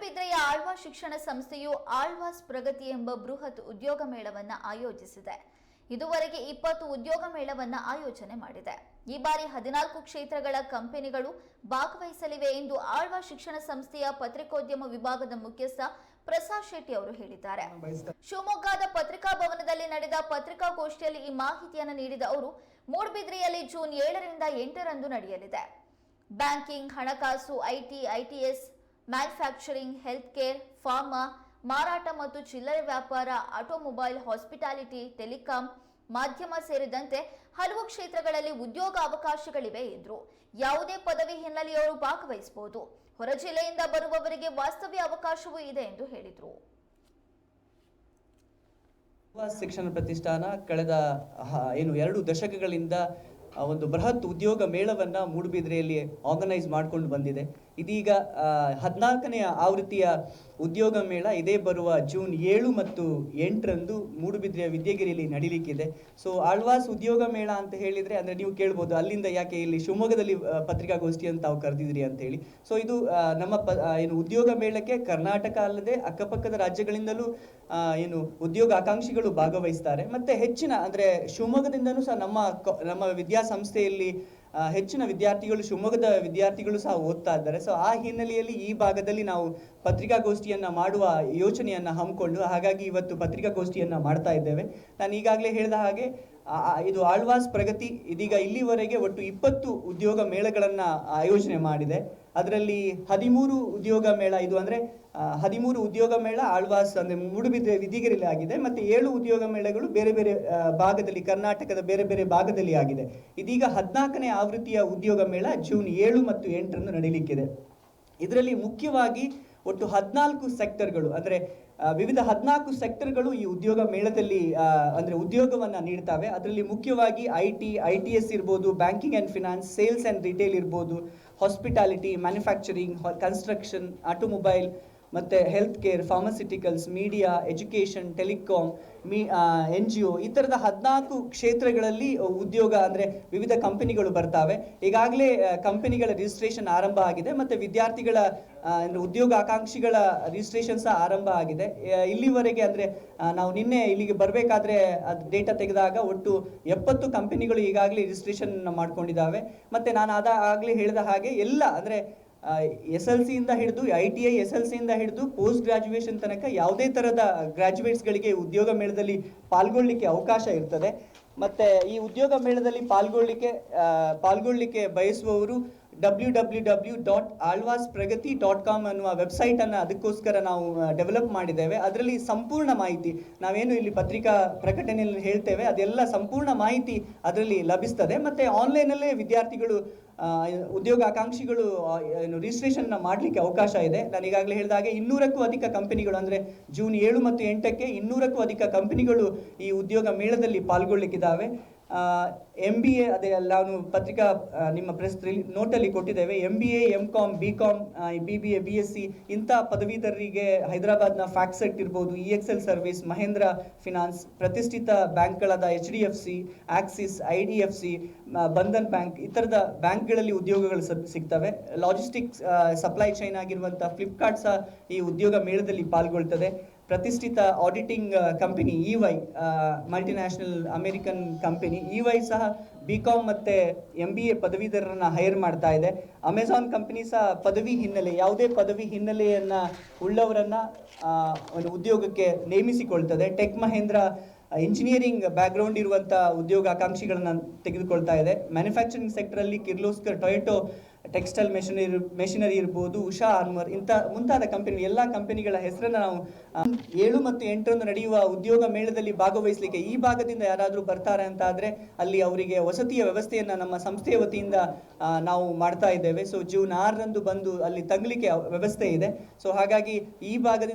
ಮೂಡುಬಿದ್ರೆಯ ಆಳ್ವಾ ಶಿಕ್ಷಣ ಸಂಸ್ಥೆಯು ಆಳ್ವಾಸ್ ಪ್ರಗತಿ ಎಂಬ ಬೃಹತ್ ಉದ್ಯೋಗ ಮೇಳವನ್ನು ಆಯೋಜಿಸಿದೆ. ಇದುವರೆಗೆ ಇಪ್ಪತ್ತು ಉದ್ಯೋಗ ಮೇಳವನ್ನ ಆಯೋಜನೆ ಮಾಡಿದೆ. ಈ ಬಾರಿ ಹದಿನಾಲ್ಕು ಕ್ಷೇತ್ರಗಳ ಕಂಪನಿಗಳು ಭಾಗವಹಿಸಲಿವೆ ಎಂದು ಆಳ್ವಾ ಶಿಕ್ಷಣ ಸಂಸ್ಥೆಯ ಪತ್ರಿಕೋದ್ಯಮ ವಿಭಾಗದ ಮುಖ್ಯಸ್ಥ ಪ್ರಸಾದ್ ಶೆಟ್ಟಿ ಅವರು ಹೇಳಿದ್ದಾರೆ. ಶಿವಮೊಗ್ಗದ ಪತ್ರಿಕಾ ಭವನದಲ್ಲಿ ನಡೆದ ಪತ್ರಿಕಾಗೋಷ್ಠಿಯಲ್ಲಿ ಈ ಮಾಹಿತಿಯನ್ನು ನೀಡಿದ ಅವರು ಮೂಡುಬಿದ್ರೆಯಲ್ಲಿ ಜೂನ್ ಏಳರಿಂದ ಎಂಟರಂದು ನಡೆಯಲಿದೆ. ಬ್ಯಾಂಕಿಂಗ್, ಹಣಕಾಸು, IT, ITS manufacturing health care pharma ಮಾರಾಟ ಮತ್ತು ಚಿಲ್ಲರೆ ವ್ಯಾಪಾರ ಆಟೋಮೊಬೈಲ್ ಹಾಸ್ಪಿಟಾಲಿಟಿ ಟೆಲಿಕಾಂ ಮಾಧ್ಯಮ ಸೇರಿದಂತೆ ಹಲವು ಕ್ಷೇತ್ರಗಳಲ್ಲಿ ಉದ್ಯೋಗ ಅವಕಾಶಗಳಿವೆ ಎಂದರು. ಯಾವುದೇ ಪದವಿ ಹಿನ್ನೆಲೆಯವರು ಭಾಗವಹಿಸಬಹುದು. ಹೊರ ಜಿಲ್ಲೆಯಿಂದ ಬರುವವರಿಗೆ ವಾಸ್ತವ್ಯ ಅವಕಾಶವೂ ಇದೆ ಎಂದು ಹೇಳಿದರು. ಶಿಕ್ಷಣ ಪ್ರತಿಷ್ಠಾನ ಕಳೆದ ಏನು ಎರಡು ದಶಕಗಳಿಂದ ಒಂದು ಬೃಹತ್ ಉದ್ಯೋಗ ಮೇಳವನ್ನು ಮೂಡುಬಿದ್ರೆಯಲ್ಲಿ ಆರ್ಗನೈಸ್ ಮಾಡಿಕೊಂಡು ಬಂದಿದೆ. ಇದೀಗ ಹದಿನಾಲ್ಕನೆಯ ಆವೃತ್ತಿಯ ಉದ್ಯೋಗ ಮೇಳ ಇದೇ ಬರುವ ಜೂನ್ ಏಳು ಮತ್ತು ಎಂಟರಂದು ಮೂಡುಬಿದ್ರೆಯ ವಿದ್ಯಾಗಿರಿಯಲ್ಲಿ ನಡೀಲಿಕ್ಕಿದೆ. ಸೊ ಆಳ್ವಾಸ್ ಉದ್ಯೋಗ ಮೇಳ ಅಂತ ಹೇಳಿದರೆ, ಅಂದರೆ ನೀವು ಕೇಳ್ಬೋದು, ಅಲ್ಲಿಂದ ಯಾಕೆ ಇಲ್ಲಿ ಶಿವಮೊಗ್ಗದಲ್ಲಿ ಪತ್ರಿಕಾಗೋಷ್ಠಿ ಅಂತ ತಾವು ಕರೆದಿದ್ರಿ ಅಂತ ಹೇಳಿ. ಸೊ ಇದು ನಮ್ಮ ಪ ಏನು ಉದ್ಯೋಗ ಮೇಳಕ್ಕೆ ಕರ್ನಾಟಕ ಅಲ್ಲದೆ ಅಕ್ಕಪಕ್ಕದ ರಾಜ್ಯಗಳಿಂದಲೂ ಏನು ಉದ್ಯೋಗ ಆಕಾಂಕ್ಷಿಗಳು ಭಾಗವಹಿಸ್ತಾರೆ. ಮತ್ತು ಹೆಚ್ಚಿನ, ಅಂದರೆ ಶಿವಮೊಗ್ಗದಿಂದನೂ ಸಹ ನಮ್ಮ ನಮ್ಮ ವಿದ್ಯಾಸಂಸ್ಥೆಯಲ್ಲಿ ಹೆಚ್ಚಿನ ವಿದ್ಯಾರ್ಥಿಗಳು, ಶಿವಮೊಗ್ಗದ ವಿದ್ಯಾರ್ಥಿಗಳು ಸಹ ಓದ್ತಾ ಇದ್ದಾರೆ. ಸೊ ಆ ಹಿನ್ನೆಲೆಯಲ್ಲಿ ಈ ಭಾಗದಲ್ಲಿ ನಾವು ಪತ್ರಿಕಾಗೋಷ್ಠಿಯನ್ನ ಮಾಡುವ ಯೋಚನೆಯನ್ನ ಹಮ್ಮಿಕೊಂಡು, ಹಾಗಾಗಿ ಇವತ್ತು ಪತ್ರಿಕಾಗೋಷ್ಠಿಯನ್ನ ಮಾಡ್ತಾ ಇದ್ದೇವೆ. ನಾನು ಈಗಾಗಲೇ ಹೇಳಿದ ಹಾಗೆ ಇದು ಆಳ್ವಾಸ್ ಪ್ರಗತಿ ಇದೀಗ ಇಲ್ಲಿವರೆಗೆ ಒಟ್ಟು ಇಪ್ಪತ್ತು ಉದ್ಯೋಗ ಮೇಳಗಳನ್ನು ಆಯೋಜನೆ ಮಾಡಿದೆ. ಅದರಲ್ಲಿ ಹದಿಮೂರು ಉದ್ಯೋಗ ಮೇಳ ಇದು ಅಂದ್ರೆ ಹದಿಮೂರು ಉದ್ಯೋಗ ಮೇಳ ಆಳ್ವಾಸ್ ಅಂದ್ರೆ ಮೂಡುಬಿದ್ರೆ ವಿಧಿಗಿರಿಲಿ ಆಗಿದೆ. ಮತ್ತೆ ಏಳು ಉದ್ಯೋಗ ಮೇಳಗಳು ಬೇರೆ ಬೇರೆ ಭಾಗದಲ್ಲಿ ಕರ್ನಾಟಕದ ಬೇರೆ ಬೇರೆ ಭಾಗದಲ್ಲಿ ಆಗಿದೆ. ಇದೀಗ ಹದಿನಾಲ್ಕನೇ ಆವೃತ್ತಿಯ ಉದ್ಯೋಗ ಮೇಳ ಜೂನ್ ಏಳು ಮತ್ತು ಎಂಟರಂದು ನಡೀಲಿಕ್ಕಿದೆ. ಇದರಲ್ಲಿ ಮುಖ್ಯವಾಗಿ ಒಟ್ಟು ಹದಿನಾಲ್ಕು ಸೆಕ್ಟರ್ಗಳು, ಅಂದರೆ ವಿವಿಧ ಹದಿನಾಲ್ಕು ಸೆಕ್ಟರ್ಗಳು ಈ ಉದ್ಯೋಗ ಮೇಳದಲ್ಲಿ ಅಂದರೆ ಉದ್ಯೋಗವನ್ನು ನೀಡ್ತಾವೆ. ಅದರಲ್ಲಿ ಮುಖ್ಯವಾಗಿ I T I T S ಇರ್ಬೋದು, banking and finance, sales and retail ಇರ್ಬೋದು, ಹಾಸ್ಪಿಟಾಲಿಟಿ, ಮ್ಯಾನುಫ್ಯಾಕ್ಚರಿಂಗ್ ಕನ್ಸ್ಟ್ರಕ್ಷನ್, ಆಟೋಮೊಬೈಲ್ ಮತ್ತು health care pharmaceuticals media education telecom me N G O ಈ ಥರದ ಹದಿನಾಲ್ಕು ಕ್ಷೇತ್ರಗಳಲ್ಲಿ ಉದ್ಯೋಗ ಅಂದರೆ ವಿವಿಧ ಕಂಪನಿಗಳು ಬರ್ತಾವೆ. ಈಗಾಗಲೇ ಕಂಪನಿಗಳ ರಿಜಿಸ್ಟ್ರೇಷನ್ ಆರಂಭ ಆಗಿದೆ ಮತ್ತು ವಿದ್ಯಾರ್ಥಿಗಳ ಅಂದರೆ ಉದ್ಯೋಗ ಆಕಾಂಕ್ಷಿಗಳ ರಿಜಿಸ್ಟ್ರೇಷನ್ ಸಹ ಆರಂಭ ಆಗಿದೆ. ಇಲ್ಲಿವರೆಗೆ ಅಂದರೆ ನಾವು ನಿನ್ನೆ ಇಲ್ಲಿಗೆ ಬರಬೇಕಾದ್ರೆ ಅದು ಡೇಟಾ ತೆಗೆದಾಗ ಒಟ್ಟು ಎಪ್ಪತ್ತು ಕಂಪನಿಗಳು ಈಗಾಗಲೇ ರಿಜಿಸ್ಟ್ರೇಷನ್ ಮಾಡ್ಕೊಂಡಿದ್ದಾವೆ. ಮತ್ತು ನಾನು ಅದ ಹೇಳಿದ ಹಾಗೆ ಎಲ್ಲ ಅಂದರೆ ಎಸ್ ಎಲ್ ಸಿಯಿಂದ ಹಿಡಿದು I T I S L ಸಿಯಿಂದ ಹಿಡಿದು ಪೋಸ್ಟ್ ಗ್ರಾಜುಯೇಷನ್ ತನಕ ಯಾವುದೇ ಥರದ ಗ್ರಾಜುಯೇಟ್ಸ್ಗಳಿಗೆ ಉದ್ಯೋಗ ಮೇಳದಲ್ಲಿ ಪಾಲ್ಗೊಳ್ಳಲಿಕ್ಕೆ ಅವಕಾಶ ಇರ್ತದೆ. ಮತ್ತೆ ಈ ಉದ್ಯೋಗ ಮೇಳದಲ್ಲಿ ಪಾಲ್ಗೊಳ್ಳಲಿಕ್ಕೆ ಪಾಲ್ಗೊಳ್ಳಿಕ್ಕೆ ಬಯಸುವವರು W W W dot Alvas Pragati dot com ಅನ್ನುವ ವೆಬ್ಸೈಟನ್ನು ಅದಕ್ಕೋಸ್ಕರ ನಾವು ಡೆವಲಪ್ ಮಾಡಿದ್ದೇವೆ. ಅದರಲ್ಲಿ ಸಂಪೂರ್ಣ ಮಾಹಿತಿ, ನಾವೇನು ಇಲ್ಲಿ ಪತ್ರಿಕಾ ಪ್ರಕಟಣೆಯಲ್ಲಿ ಹೇಳ್ತೇವೆ, ಅದೆಲ್ಲ ಸಂಪೂರ್ಣ ಮಾಹಿತಿ ಅದರಲ್ಲಿ ಲಭಿಸ್ತದೆ. ಮತ್ತು ಆನ್ಲೈನಲ್ಲೇ ವಿದ್ಯಾರ್ಥಿಗಳು ಉದ್ಯೋಗ ಆಕಾಂಕ್ಷಿಗಳು ಏನು ರಿಜಿಸ್ಟ್ರೇಷನ್ ಮಾಡಲಿಕ್ಕೆ ಅವಕಾಶ ಇದೆ. ನಾನು ಈಗಾಗಲೇ ಹೇಳಿದ ಹಾಗೆ ಇನ್ನೂರಕ್ಕೂ ಅಧಿಕ ಕಂಪನಿಗಳು, ಅಂದರೆ ಜೂನ್ ಏಳು ಮತ್ತು ಎಂಟಕ್ಕೆ ಇನ್ನೂರಕ್ಕೂ ಅಧಿಕ ಕಂಪನಿಗಳು ಈ ಉದ್ಯೋಗ ಮೇಳದಲ್ಲಿ ಪಾಲ್ಗೊಳ್ಳಿಕ್ಕಿದ್ದಾವೆ. ಎಂ ಬಿ ಎ ಅದೇ ನಾನು ಪತ್ರಿಕಾ ನಿಮ್ಮ ಪ್ರೆಸ್ ನೋಟಲ್ಲಿ ಕೊಟ್ಟಿದ್ದೇವೆ. M B A M com B com B B A B S C ಇಂಥ ಪದವೀಧರರಿಗೆ ಹೈದರಾಬಾದ್ನ ಫ್ಯಾಕ್ಸೆಟ್ ಇರ್ಬೋದು E X L service Mahindra finance ಪ್ರತಿಷ್ಠಿತ ಬ್ಯಾಂಕ್ಗಳಾದ H D F C Axis I D F C Bandhan bank, ಈ ಥರದ ಬ್ಯಾಂಕ್ಗಳಲ್ಲಿ ಉದ್ಯೋಗಗಳು ಸಿಗ್ತವೆ. ಲಾಜಿಸ್ಟಿಕ್ಸ್ ಸಪ್ಲೈ ಚೈನ್ ಆಗಿರುವಂಥ ಫ್ಲಿಪ್ಕಾರ್ಟ್ ಸಹ ಈ ಉದ್ಯೋಗ ಮೇಳದಲ್ಲಿ ಪಾಲ್ಗೊಳ್ತದೆ. ಪ್ರತಿಷ್ಠಿತ auditing company E Y multinational American company E Y ಸಹ ಬಿ ಕಾಮ್ ಮತ್ತು ಎಂ ಬಿ ಎ ಪದವೀಧರರನ್ನು ಹೈರ್ ಮಾಡ್ತಾ ಇದೆ. ಅಮೆಝಾನ್ ಕಂಪನಿ ಸಹ ಪದವಿ ಹಿನ್ನೆಲೆ, ಯಾವುದೇ ಪದವಿ ಹಿನ್ನೆಲೆಯನ್ನು ಉಳ್ಳವರನ್ನ ಒಂದು ಉದ್ಯೋಗಕ್ಕೆ ನೇಮಿಸಿಕೊಳ್ತದೆ. ಟೆಕ್ ಮಹೇಂದ್ರ ಇಂಜಿನಿಯರಿಂಗ್ ಬ್ಯಾಕ್ಗ್ರೌಂಡ್ ಇರುವಂಥ ಉದ್ಯೋಗ ಆಕಾಂಕ್ಷಿಗಳನ್ನ ತೆಗೆದುಕೊಳ್ತಾ ಇದೆ. Manufacturing ಸೆಕ್ಟರಲ್ಲಿ Kirloskar Toyota textile machinery machinery ಇರ್ಬೋದು, ಉಷಾ ಆರ್ಮರ್ ಇಂಥ ಮುಂತಾದ ಕಂಪನಿ ಎಲ್ಲ ಕಂಪನಿಗಳ ಹೆಸರನ್ನು ನಾವು ಏಳು ಮತ್ತು ಎಂಟರಂದು ನಡೆಯುವ ಉದ್ಯೋಗ ಮೇಳದಲ್ಲಿ ಭಾಗವಹಿಸಲಿಕ್ಕೆ ಈ ಭಾಗದಿಂದ ಯಾರಾದರೂ ಬರ್ತಾರೆ ಅಂತ ಆದರೆ ಅಲ್ಲಿ ಅವರಿಗೆ ವಸತಿಯ ವ್ಯವಸ್ಥೆಯನ್ನು ನಮ್ಮ ಸಂಸ್ಥೆಯ ವತಿಯಿಂದ ನಾವು ಮಾಡ್ತಾ ಇದ್ದೇವೆ. ಸೊ ಜೂನ್ ಆರರಂದು ಬಂದು ಅಲ್ಲಿ ತಂಗಲಿಕ್ಕೆ ವ್ಯವಸ್ಥೆ ಇದೆ. ಸೊ ಹಾಗಾಗಿ ಈ ಭಾಗದಿಂದ